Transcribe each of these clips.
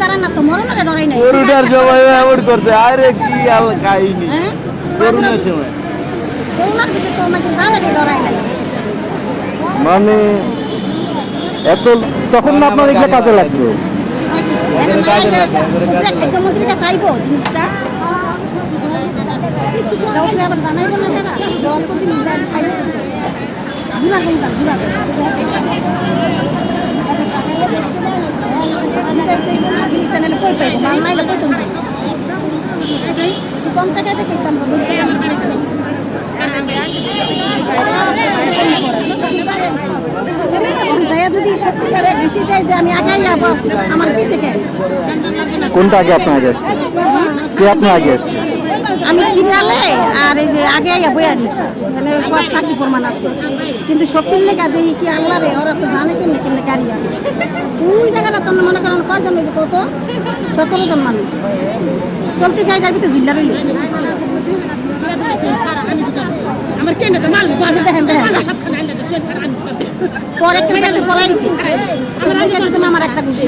দাঁড়ান না তো মরণকে ডরাই নাই। গরুটার সময় এমন করছে আরে কি আল কাহিনী? হ্যাঁ? করোনার সময়। করোনার ভিতরে তো মানুষ দাঁড়াকে ডরাই নাই। মানে এত তখন না আপনার এগুলো কাজে লাগবে জিনিসটা। আবার জানাইবো না তারা যে অল্প দিন খাইবো ঘুরা কিনতাম ঘুরা জিনিসটা নিলে কই পাইবো মাল নাইলে কই তুমি কম টাকাতে কিনতাম দয়া যদি সত্যি করে বেশি দেয় যে আমি আগাই কোনটা আগে আপনার আগে আসছে? কে আপনি আগে আসছে? আমি সিরিয়ালে আগে আইয়া বইয়া দিছি। এখানে সব সাক্ষী প্রমাণ আছে। কিন্তু শক্তির লেখা দেখি কি আল্লাহ রে ওরা তো জানে কেমনে কেমনে গাড়ি আছে ওই জায়গাটা তো মনে করেন কয়জন হইব কত? সতেরো জন মানুষ। চলতে গাড়ি গাড়িতে ঝুল্লা রইল। দেখেন দেখেন। পরে পলাইছি আমার একটা খুশি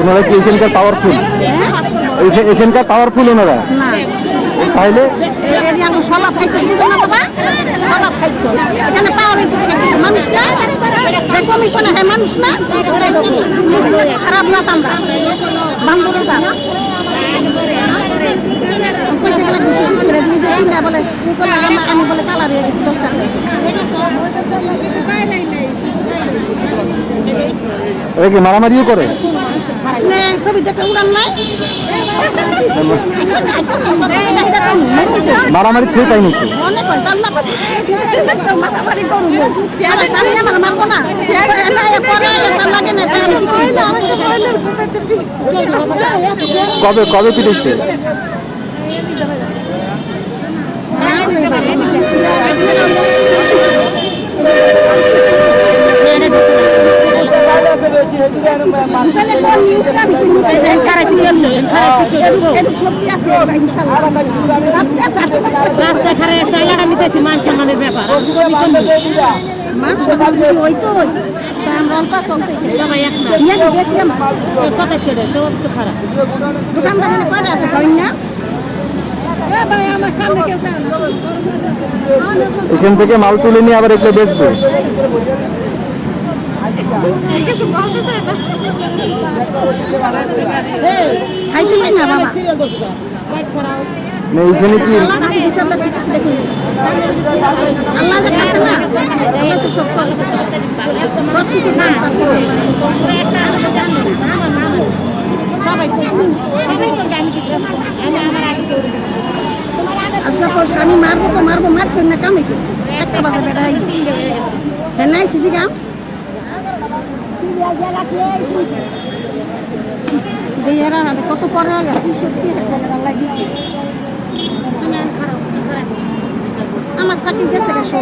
ওনারা কি এখানকার পাওয়ারফুল হ্যাঁ? এখানকার পাওয়ারফুল ওনারা? না। তাহলে এরি আঙ্গুর সলাপ খাইছে বুঝো না বাবা? সলাপ খাইছো। এখানে পাওয়ার হয়েছে থেকে কি না? যে কমিশনে মানুষ না? খারাপ না আমরা। বান্ধবে যান কইতে গেলে ঘুষি শুট করে তুমি যে কিনা বলে তুই করলে আমার- আমি বলে কালার হয়ে গেছি দশ এরা কি মারামারিও করে? ছবি দেখে উড়ান নাই। মারামারি ছেড়ে তাই নাকি? কবে কবে জানলা পারি তো মাথামারি করব আমার স্বামী আমার মারবো না না এ পরে জানলা কেনে তাই আমি কি করব কবে কবে পিটেছে তাহলে তো নিউজটা আমি চিনি খারাইছি এটুক শক্তি আছে ইনশাআল্লাহ আপনি আছে আপনি তো রাস্তা খারে সাইলাটা নিতেছি মান সম্মানের ব্যাপার। মানুষ মানুষ ওই তো ওই তাই আমরা অল্প চলতে সবাই এক না। ইয়ে বেশি আমার। এই কথা ছেড়ে সব তো খারাপ। দোকানদার এখানে আছে? না? এখান থেকে মাল তুলে নিয়ে আবার এগুলো বেচবে। খাইতে এইখানে কি তো স্বামী মারবো তো মারবো মারবেন না কামে কিছু একটা বাজে বেড়াই হ্যাঁ নাই সিজি গাম কত পরে গেছে সত্যি দিচ্ছে আমার সাথে গেছে সব।